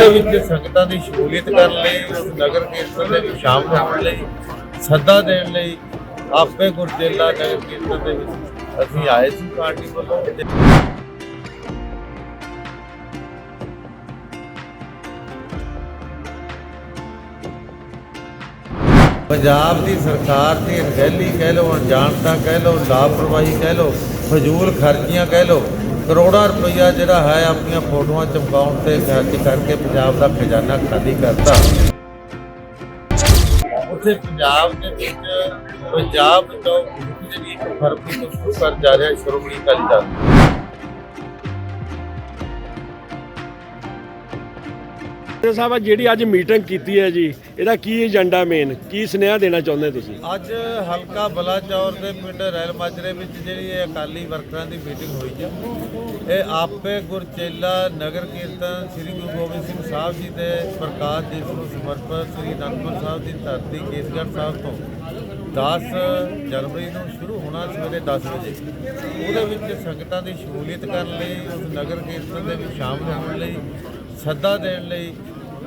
ਉਹਦੇ ਵਿੱਚ ਸੰਗਤਾਂ ਦੀ ਸ਼ਮੂਲੀਅਤ ਕਰਨ ਲਈ, ਉਸ ਨਗਰ ਕੀਰਤਨ ਦੇ ਵਿੱਚ ਸ਼ਾਮਲ ਹੋਣ ਲਈ, ਸੱਦਾ ਦੇਣ ਲਈ, ਆਪੇ ਗੁਰਜੇਲਾ ਨਗਰ ਕੀਰਤਨ ਦੇ ਵਿੱਚ ਅਸੀਂ ਆਏ ਸੀ ਪਾਰਟੀ ਵੱਲੋਂ। ਪੰਜਾਬ ਦੀ ਸਰਕਾਰ ਦੀ ਅਣਗਹਿਲੀ ਕਹਿ ਲਓ ਅਣਜਾਣਤਾ ਕਹਿ ਲਓ, ਲਾਪਰਵਾਹੀ ਕਹਿ ਲਓ, ਫਜ਼ੂਲ ਖਰਚੀਆਂ ਕਹਿ ਲਓ ਕਰੋੜਾਂ ਰੁਪਈਆ ਜਿਹੜਾ ਹੈ ਆਪਣੀਆਂ ਫੋਟੋਆਂ ਚਮਕਾਉਣ ਤੇ ਖਰਚ ਕਰਕੇ ਪੰਜਾਬ ਦਾ ਖਜ਼ਾਨਾ ਖਾਲੀ ਕਰਤਾ। ਉੱਥੇ ਪੰਜਾਬ ਦੇ ਵਿੱਚ ਪੰਜਾਬ ਤੋਂ ਜਿਹੜੀ ਇੱਕ ਤੋਂ ਸ਼ੁਰੂ ਕਰ ਜਾ ਰਿਹਾ ਸ਼੍ਰੋਮਣੀ ਅਕਾਲੀ ਦਲ। ਜੀ ਸਾਹਿਬ ਜਿਹੜੀ ਅੱਜ ਮੀਟਿੰਗ ਕੀਤੀ ਹੈ ਜੀ, ਇਹਦਾ ਕੀ ਏਜੰਡਾ ਮੇਨ ਕੀ ਸੁਨੇਹਾ ਦੇਣਾ ਚਾਹੁੰਦੇ ਤੁਸੀਂ? ਅੱਜ ਹਲਕਾ ਬਲਾਚੌਰ ਦੇ ਪਿੰਡ ਰੈਲ ਮਾਜਰੇ ਵਿੱਚ ਜਿਹੜੀ ਇਹ ਅਕਾਲੀ ਵਰਕਰਾਂ ਦੀ ਮੀਟਿੰਗ ਹੋਈ ਹੈ। ਇਹ ਆਪੇ ਗੁਰਚੇਲਾ, ਨਗਰ ਕੀਰਤਨ, ਸ੍ਰੀ ਗੁਰੂ ਗੋਬਿੰਦ ਸਿੰਘ ਸਾਹਿਬ ਜੀ ਦੇ ਪ੍ਰਕਾਸ਼ ਦਿਵਸ ਨੂੰ ਸਮਰਪਿਤ, ਸ੍ਰੀ ਅਨੰਦਪੁਰ ਸਾਹਿਬ ਦੀ ਧਰਤੀ, ਕੇਸਗੜ੍ਹ ਸਾਹਿਬ ਤੋਂ 10 ਜਨਵਰੀ ਨੂੰ ਸ਼ੁਰੂ ਹੋਣਾ ਸਵੇਰੇ 10 ਵਜੇ। ਉਹਦੇ ਵਿੱਚ ਸੰਗਤਾਂ ਦੀ ਸ਼ਮੂਲੀਅਤ ਕਰਨ ਲਈ, ਉਸ ਨਗਰ ਕੀਰਤਨ ਦੇ ਵਿੱਚ ਸ਼ਾਮਲ ਹੋਣ ਲਈ ਸੱਦਾ ਦੇਣ ਲਈ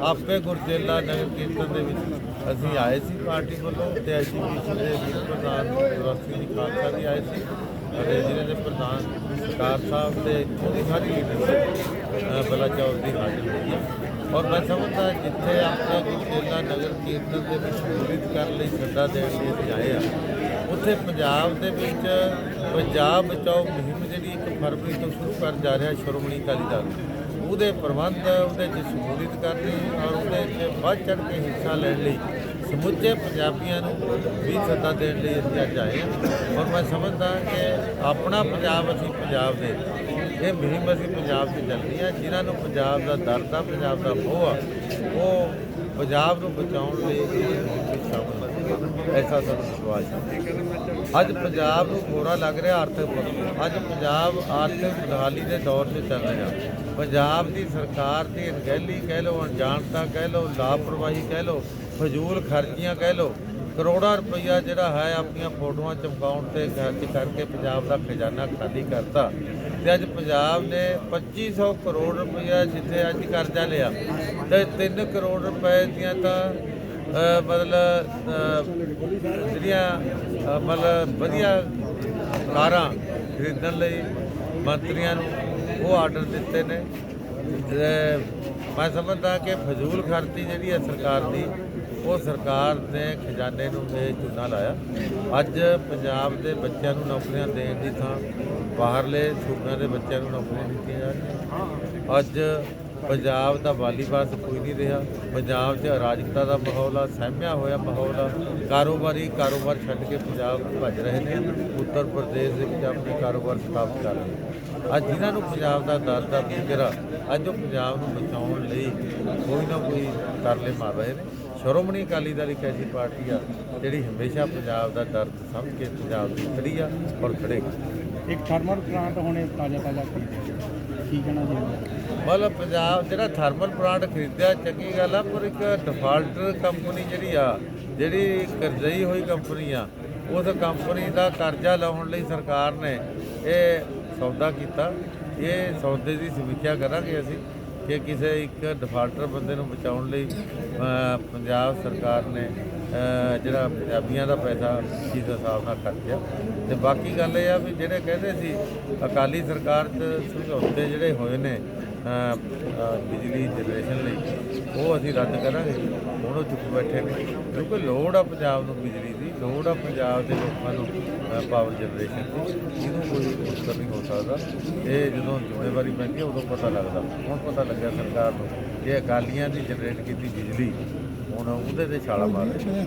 ਆਪੇ ਗੁਰਜੇਲਾ ਨਗਰ ਕੀਰਤਨ ਦੇ ਵਿੱਚ ਅਸੀਂ ਆਏ ਸੀ ਪਾਰਟੀ ਵੱਲੋਂ ਤੇ ਐਜੀਪੀਸੀ ਦੇ ਵੀਰ ਪ੍ਰਧਾਨ ਗੁਰਵੰਤ ਜੀ ਖਾਲਸਾ ਵੀ ਆਏ ਸੀ। ਅਤੇ ਜ਼ਿਲ੍ਹੇ ਦੇ ਪ੍ਰਧਾਨ ਸਰਕਾਰ ਸਾਹਿਬ ਤੇ ਇੱਥੋਂ ਦੀ ਸਾਰੀ ਲੀਡਰਸ਼ਿਪ ਬਲਾਚੌਰ ਦੀ ਹਾਜ਼ਰ ਹੋਈ ਹੈ ਔਰ ਮੈਂ ਸਮਝਦਾ ਜਿੱਥੇ ਆਪੇ ਗੁਰਜੇਲਾ ਨਗਰ ਕੀਰਤਨ ਦੇ ਵਿੱਚ ਸ਼ਮੂਲੀਅਤ ਕਰਨ ਲਈ ਸੱਦਾ ਦੇਣ ਲਈ ਅਸੀਂ ਆਏ ਆ ਉੱਥੇ ਪੰਜਾਬ ਦੇ ਵਿੱਚ ਪੰਜਾਬ ਬਚਾਓ ਮੁਹਿੰਮ ਜਿਹੜੀ 1 ਫਰਵਰੀ ਤੋਂ ਸ਼ੁਰੂ ਕਰ ਜਾ ਰਿਹਾ ਸ਼੍ਰੋਮਣੀ ਅਕਾਲੀ ਦਲ ਉਹਦੇ ਪ੍ਰਬੰਧ ਉਹਦੇ 'ਚ ਸ਼ਮੂਲੀਅਤ ਕਰਨੀ ਔਰ ਉਹਦੇ 'ਚ ਵੱਧ ਚੜ੍ਹ ਕੇ ਹਿੱਸਾ ਲੈਣ ਲਈ ਸਮੁੱਚੇ ਪੰਜਾਬੀਆਂ ਨੂੰ ਵੀ ਸੱਦਾ ਦੇਣ ਲਈ ਅਸੀਂ ਅੱਜ ਆਏ ਹਾਂ। ਔਰ ਮੈਂ ਸਮਝਦਾ ਕਿ ਆਪਣਾ ਪੰਜਾਬ ਅਸੀਂ ਪੰਜਾਬ ਦੇ ਇਹ ਮੁਹਿੰਮ ਅਸੀਂ ਪੰਜਾਬ 'ਚ ਚੱਲਣੀ ਹੈ। ਜਿਨ੍ਹਾਂ ਨੂੰ ਪੰਜਾਬ ਦਾ ਦਰਦ ਆ, ਪੰਜਾਬ ਦਾ ਮੋਹ ਆ, ਉਹ ਪੰਜਾਬ ਨੂੰ ਬਚਾਉਣ ਲਈ ਇਸ ਸ਼ਾਮਲ ਐਸਾ ਸਾਨੂੰ ਵਿਸ਼ਵਾਸ ਹੈ। ਅੱਜ ਪੰਜਾਬ ਨੂੰ ਗੋਰਾ ਲੱਗ ਰਿਹਾ ਆਰਥਿਕ ਪੱਖੋਂ ਅੱਜ ਪੰਜਾਬ ਆਰਥਿਕ ਬਦਹਾਲੀ ਦੇ ਦੌਰ 'ਚ ਚੱਲ ਰਿਹਾ। ਪੰਜਾਬ ਦੀ ਸਰਕਾਰ ਦੀ ਅਣਗਹਿਲੀ ਕਹਿ ਲਓ ਅਣਜਾਣਤਾ ਕਹਿ ਲਓ, ਲਾਪਰਵਾਹੀ ਕਹਿ ਲਓ, ਫਜ਼ੂਲ ਖਰਚੀਆਂ ਕਹਿ ਲਓ ਕਰੋੜਾਂ ਰੁਪਈਆ ਜਿਹੜਾ ਹੈ ਆਪਣੀਆਂ ਫੋਟੋਆਂ ਚਮਕਾਉਣ ਤੇ ਖਰਚ ਕਰਕੇ ਪੰਜਾਬ ਦਾ ਖਜ਼ਾਨਾ ਖਾਲੀ ਕਰਤਾ। ਤੇ ਅੱਜ ਪੰਜਾਬ ਨੇ 2500 ਕਰੋੜ ਰੁਪਈਆ ਜਿੱਥੇ ਅੱਜ ਕਰਜ਼ਾ ਲਿਆ, ਤੇ 3 ਕਰੋੜ ਰੁਪਏ ਦੀਆਂ ਤਾਂ ਮਤਲਬ ਜਿਹੜੀਆਂ ਮਤਲਬ ਵਧੀਆ ਕਾਰਾਂ ਖਰੀਦਣ ਲਈ ਮੰਤਰੀਆਂ ਨੂੰ ਉਹ ਆਰਡਰ ਦਿੱਤੇ ਨੇ। ਮੈਂ ਸਮਝਦਾ ਕਿ ਫਜ਼ੂਲ ਖਰਚੀ ਜਿਹੜੀ ਹੈ ਸਰਕਾਰ ਦੀ ਉਹ ਸਰਕਾਰ ਨੇ ਖਜ਼ਾਨੇ ਨੂੰ ਇਹ ਚੂਨਾ ਲਾਇਆ। ਅੱਜ ਪੰਜਾਬ ਦੇ ਬੱਚਿਆਂ ਨੂੰ ਨੌਕਰੀਆਂ ਦੇਣ ਦੀ ਥਾਂ, ਬਾਹਰਲੇ ਸੂਬਿਆਂ ਦੇ ਬੱਚਿਆਂ ਨੂੰ ਨੌਕਰੀਆਂ ਦਿੱਤੀਆਂ ਜਾ ਰਹੀਆਂ। ਅੱਜ ਪੰਜਾਬ ਦਾ ਵਾਲੀਬਾਲ ਕੋਈ ਨਹੀਂ ਰਿਹਾ। ਪੰਜਾਬ 'ਚ ਅਰਾਜਕਤਾ ਦਾ ਮਾਹੌਲ ਆ, ਸਹਿਮਿਆ ਹੋਇਆ ਮਾਹੌਲ ਆ। ਕਾਰੋਬਾਰੀ ਕਾਰੋਬਾਰ ਛੱਡ ਕੇ ਪੰਜਾਬ ਭੱਜ ਰਹੇ ਨੇ। ਉੱਤਰ ਪ੍ਰਦੇਸ਼ ਦੇ ਵਿੱਚ ਆਪਣੇ ਕਾਰੋਬਾਰ ਸਥਾਪਿਤ ਕਰ ਰਹੇ ਅੱਜ ਜਿਨ੍ਹਾਂ ਨੂੰ ਪੰਜਾਬ ਦਾ ਦਰਦ ਦਾ ਫਿਕਰ ਆ, ਅੱਜ ਉਹ ਪੰਜਾਬ ਨੂੰ ਬਚਾਉਣ ਲਈ ਕੋਈ ਨਾ ਕੋਈ ਤਰਲੇ ਮਾਰ ਰਹੇ ਨੇ। ਸ਼੍ਰੋਮਣੀ ਅਕਾਲੀ ਦਲ ਇੱਕ ਐਸੀ ਪਾਰਟੀ ਆ ਜਿਹੜੀ ਹਮੇਸ਼ਾ ਪੰਜਾਬ ਦਾ ਦਰਦ ਸਮਝ ਕੇ ਪੰਜਾਬ ਦੀ ਖੜੀ ਆ ਔਰ ਖੜੇਗੀ ਇੱਕ ਥਰਮਲ ਪਲਾਂਟ ਹੁਣੇ ਤਾਜ਼ਾ ਤਾਜ਼ਾ ਕੀ ਕਹਿਣਾ ਚਾਹੁੰਦੇ ਮਤਲਬ ਪੰਜਾਬ ਜਿਹੜਾ ਥਰਮਲ ਪਲਾਂਟ ਖਰੀਦਿਆ ਚੰਗੀ ਗੱਲ ਆ ਪਰ ਇੱਕ ਡਿਫਾਲਟਰ ਕੰਪਨੀ ਜਿਹੜੀ ਆ ਜਿਹੜੀ ਕਰਜ਼ਈ ਹੋਈ ਕੰਪਨੀ ਆ ਉਸ ਕੰਪਨੀ ਦਾ ਕਰਜ਼ਾ ਲਾਉਣ ਲਈ ਸਰਕਾਰ ਨੇ ਇਹ ਸੌਦਾ ਕੀਤਾ। ਇਹ ਸੌਦੇ ਦੀ ਸਮੀਖਿਆ ਕਰਾਂਗੇ ਅਸੀਂ। ਕਿ ਕਿਸੇ ਇੱਕ ਡਿਫਾਲਟਰ ਬੰਦੇ ਨੂੰ ਬਚਾਉਣ ਲਈ ਪੰਜਾਬ ਸਰਕਾਰ ਨੇ ਜਿਹੜਾ ਪੰਜਾਬੀਆਂ ਦਾ ਪੈਸਾ ਕਿਸ ਹਿਸਾਬ ਨਾਲ ਖਰਚਿਆ ਤੇ ਬਾਕੀ ਗੱਲ ਇਹ ਆ ਵੀ ਜਿਹੜੇ ਕਹਿੰਦੇ ਸੀ, ਅਕਾਲੀ ਸਰਕਾਰ 'ਚ ਸਮਝੌਤੇ ਜਿਹੜੇ ਹੋਏ ਨੇ ਬਿਜਲੀ ਜਨਰੇਸ਼ਨ ਲਈ। ਉਹ ਅਸੀਂ ਰੱਦ ਕਰਾਂਗੇ। ਹੁਣ ਉਹ ਚੁੱਪ ਬੈਠੇ ਨੇ। ਕਿਉਂਕਿ ਲੋੜ ਆ ਪੰਜਾਬ ਨੂੰ ਬਿਜਲੀ ਦੀ, ਲੋੜ ਆ ਪੰਜਾਬ ਦੇ ਲੋਕਾਂ ਨੂੰ ਪਾਵਰ ਜਨਰੇਸ਼ਨ ਦੀ। ਇਹਨੂੰ ਕੋਈ ਮੁਸ਼ਕਲ ਨਹੀਂ ਹੋ ਸਕਦਾ। ਇਹ ਜਦੋਂ ਜ਼ਿੰਮੇਵਾਰੀ ਪੈਂਦੀ ਹੈ ਉਦੋਂ ਪਤਾ ਲੱਗਦਾ। ਹੁਣ ਪਤਾ ਲੱਗਿਆ ਸਰਕਾਰ ਨੂੰ ਕਿ ਅਕਾਲੀਆਂ ਦੀ ਜਨਰੇਟ ਕੀਤੀ ਬਿਜਲੀ। ਹੁਣ ਉਹਦੇ ਤੇ ਛਾਲਾ ਮਾਰ ਰਹੀ